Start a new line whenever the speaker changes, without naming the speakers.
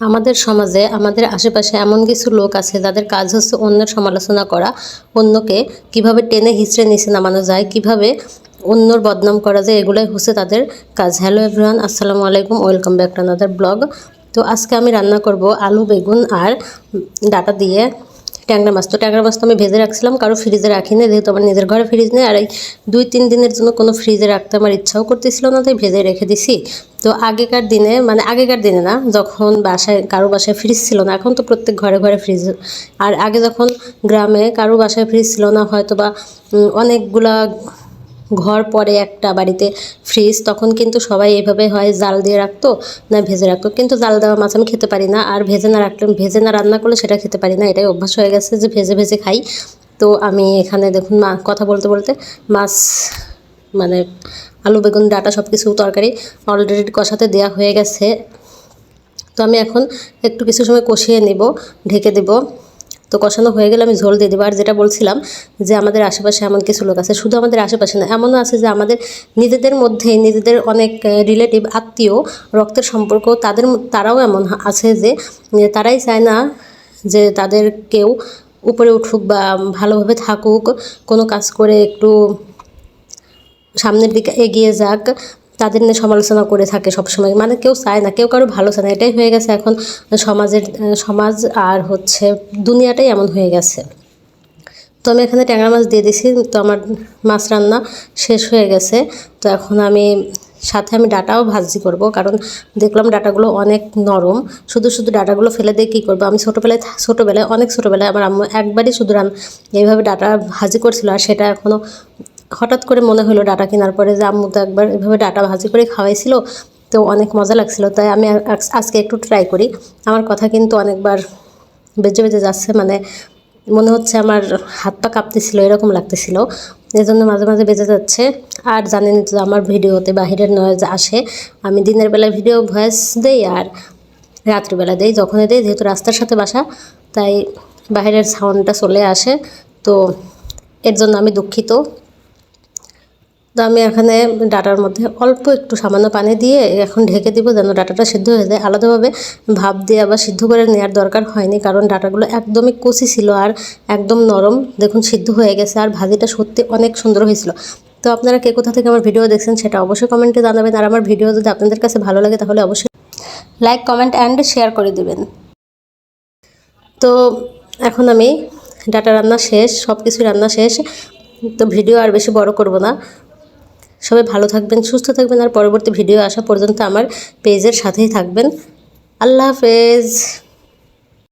আমাদের সমাজে, আমাদের আশেপাশে এমন কিছু লোক আছে যাদের কাজ হচ্ছে অন্যের সমালোচনা করা, অন্যকে কীভাবে টেনে হিচড়ে নিচে নামানো যায়, কীভাবে অন্যর বদনাম করা যায়, এগুলোই হচ্ছে তাদের কাজ। হ্যালো এভরিওয়ান আসসালামু আলাইকুম welcome back to another blog তো আজকে আমি রান্না করব আলু, বেগুন আর ডাটা দিয়ে ট্যাংরা মাছ। তো ট্যাংরা মাছ তো আমি ভেজে রাখছিলাম, কারও ফ্রিজে রাখি না যেহেতু আমার নিজের ঘরে ফ্রিজ নেই, আর এই দুই তিন দিনের জন্য কোনো ফ্রিজে রাখতে আমার ইচ্ছাও করতেছিল না, তাই ভেজে রেখে দিছি। তো আগেকার দিনে মানে আগেকার দিনে না, যখন বাসায়, কারও বাসায় ফ্রিজ ছিল না, এখন তো প্রত্যেক ঘরে ঘরে ফ্রিজ আর আগে যখন গ্রামে কারও বাসায় ফ্রিজ ছিল না হয়তো বা অনেকগুলা ঘর পরে একটা বাড়িতে ফ্রিজ তখন কিন্তু সবাই এভাবে হয় জাল দিয়ে রাখতো না ভেজে রাখতো। কিন্তু জাল দেওয়া মাছ আমি খেতে পারি না, আর ভেজে না রাখলে, ভেজে না রান্না করলে সেটা খেতে পারি না, এটাই অভ্যাস হয়ে গেছে যে ভেজে ভেজে খাই। তো আমি এখানে দেখুন মা, কথা বলতে বলতে মাছ মানে আলু, বেগুন, ডাটা সব কিছু তরকারি অলরেডি কষাতে দেওয়া হয়ে গেছে। তো আমি এখন একটু কিছু সময় কষিয়ে নেব, ঢেকে দেব। তো কষানো হয়ে গেলে আমি ঝোল দিয়ে দেবো। আর যেটা বলছিলাম যে আমাদের আশেপাশে এমন কিছু লোক আছে, শুধু আমাদের আশেপাশে না, এমনও আছে যে আমাদের নিজেদের মধ্যে নিজেদের অনেক রিলেটিভ আত্মীয় রক্তের সম্পর্ক তাদের তারাও এমন আছে যে তারাই চায় না যে তাদের কেউ উপরে উঠুক বা ভালোভাবে থাকুক, কোনো কাজ করে একটু সামনের দিকে এগিয়ে যাক তাদের নিয়ে সমালোচনা করে থাকে সবসময়। মানে কেউ চায় না, কেউ কারও ভালো চায় না, এটাই হয়ে গেছে এখন সমাজের, সমাজ আর হচ্ছে দুনিয়াটাই এমন হয়ে গেছে। তো আমি এখানে ট্যাংরা মাছ দিয়ে দিছি, তো আমার মাছ রান্না শেষ হয়ে গেছে। তো এখন আমি সাথে আমি ডাটাও ভাজি করব, কারণ দেখলাম ডাটাগুলো অনেক নরম। শুধু শুধু ডাটাগুলো ফেলে দিয়ে কী করব? আমি ছোটোবেলায় ছোটোবেলায়, অনেক ছোটোবেলায় আমার আম্মু একবারই শুধু রান, এইভাবে ডাটা ভাজি করছিল আর সেটা এখনও হঠাৎ করে মনে হলো ডাটা কেনার পরে যে আম্মু তো একবার এভাবে ডাটা ভাজি করে খাওয়াইছিল, তো অনেক মজা লাগছিল। তাই আমি আজকে একটু ট্রাই করি। আমার কথা কিন্তু অনেকবার বেজে বেজে যাচ্ছে মানে মনে হচ্ছে আমার হাত পা কাঁপতেছিল, এরকম লাগতেছিল। এই জন্য মাঝে মাঝে বেজে যাচ্ছে। আর জানেন তো আমার ভিডিওতে বাহিরের নয়েজ আসে, আমি দিনের বেলায় ভিডিও ভয়েস দেই আর রাত্রিবেলা দেই, যখনই দেই, যেহেতু রাস্তার সাথে বাসা, তাই বাইরের সাউন্ডটা চলে আসে। তো এর জন্য আমি দুঃখিত। তো আমি এখানে ডাটার মধ্যে অল্প একটু সামান্য পানি দিয়ে এখন ঢেকে দিব যেন ডাটাটা সিদ্ধ হয়ে যায়। আলাদাভাবে ভাব দিয়ে আবার সিদ্ধ করে নেওয়ার দরকার হয়নি কারণ ডাটাগুলো একদমই কচি ছিল আর একদম নরম। দেখুন, সিদ্ধ হয়ে গেছে আর ভাজিটা সত্যি অনেক সুন্দর হয়েছিল। তো আপনারা কে কোথা থেকে আমার ভিডিও দেখছেন সেটা অবশ্যই কমেন্টে জানাবেন আর আমার ভিডিও যদি আপনাদের কাছে ভালো লাগে তাহলে অবশ্যই লাইক, কমেন্ট অ্যান্ড শেয়ার করে দিবেন। তো এখন আমি ডাটা রান্না শেষ সব কিছু রান্না শেষ। তো ভিডিও আর বেশি বড় করব না। সবাই ভালো থাকবেন, সুস্থ থাকবেন, আর পরবর্তী ভিডিও আসা পর্যন্ত আমার পেজের সাথেই থাকবেন। আল্লাহ হাফেজ।